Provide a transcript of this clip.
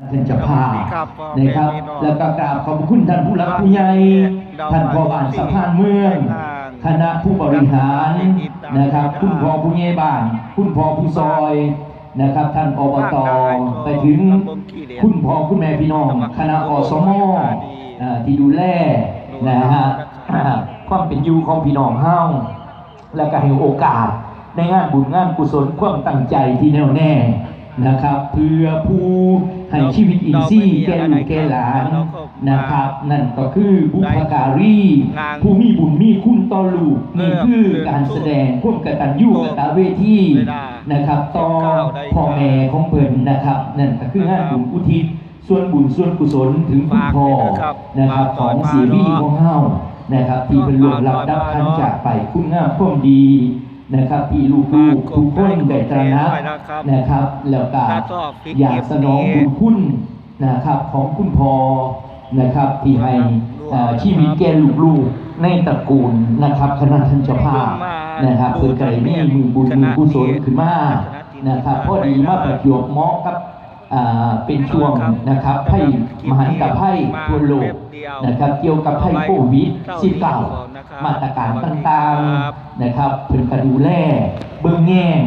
ท่านเจะพาพครับพ่อนะครับแม่พี่น้องแล้วก็กราบขอบคุณท่านผู้รักผู้ใหญ่ดาวท่านพ่อบ้านสะพานเมืองทางคณะผู้บริหารนะครับ คุณพ่อผู้ใหญ่บ้าน คุณพ่อผู้ซอยนะครับ ท่านอบตไปถึงคุณพ่อคุณแม่พี่น้อง คณะอสมอ่าที่ดูแลนะฮะอ่าความเป็นอยู่ของพี่น้องเฮาและก็ให้โอกาสในงานบุญงานกุศลความตั้งใจที่แน่วแน่ นะครับ เพื่อผู้ให้ชีวิตอินทรีย์แก่ลูกแก่หลานนะครับ นั่นก็คือบุพการีผู้มีบุญมีคุณต่อลูกนี่คือการแสดงความกตัญญูกตเวทีนะครับต่อพ่อแม่ของเพิ่นนะครับนั่นก็คืองานบุญอุทิศส่วนบุญส่วนกุศลถึงคุณพ่อนะครับของเสียบี้ของเฮานะครับ ที่เป็นลวงรับดับคันจากไปคุณงามความดี นะครับที่ลูกๆทุกคนได้ตระหนักนะครับ แล้วก็อยากสนองบุญคุณนะครับของคุณพ่อนะครับที่ให้เอ่อชีวิตแก่ลูกๆในตระกูลนะครับคณะท่านเจ้าภาพนะครับเพื่อไก่มีมือบุญมือกุศลขึ้นมานะครับพอดีมาประจวบเหมาะกับอ่า เป็นช่วงนะครับไพ่มหันตภัยทั่วโลกนะครับเกี่ยวกับไพ่โควิด -19 มาตรการต่างๆนะครับเพื่อการดูแลเบื้องแง่ง